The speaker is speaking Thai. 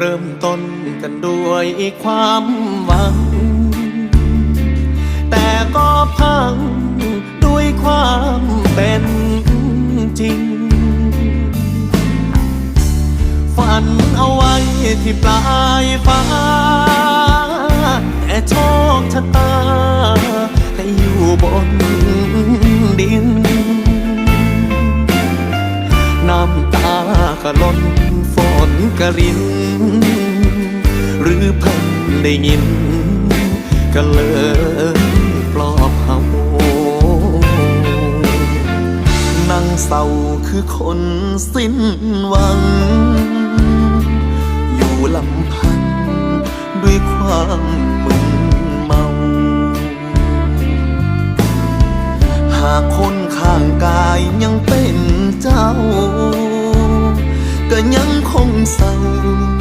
เริ่มต้นกันด้วยความหวัง แต่ก็พังด้วยความเป็นจริง ฝันเอาไว้ที่ปลายฟ้า แต่โชคชะตา ให้อยู่บนดิน น้ำตาก็ล้น นกระริน หรือเพิ่นได้ยิน ก็เลยปลอบเฮานั่งเศร้าคือคนสิ้นหวัง อยู่ลำพันด้วยความมึนเมา หากคนข้างกายยังเ Xanh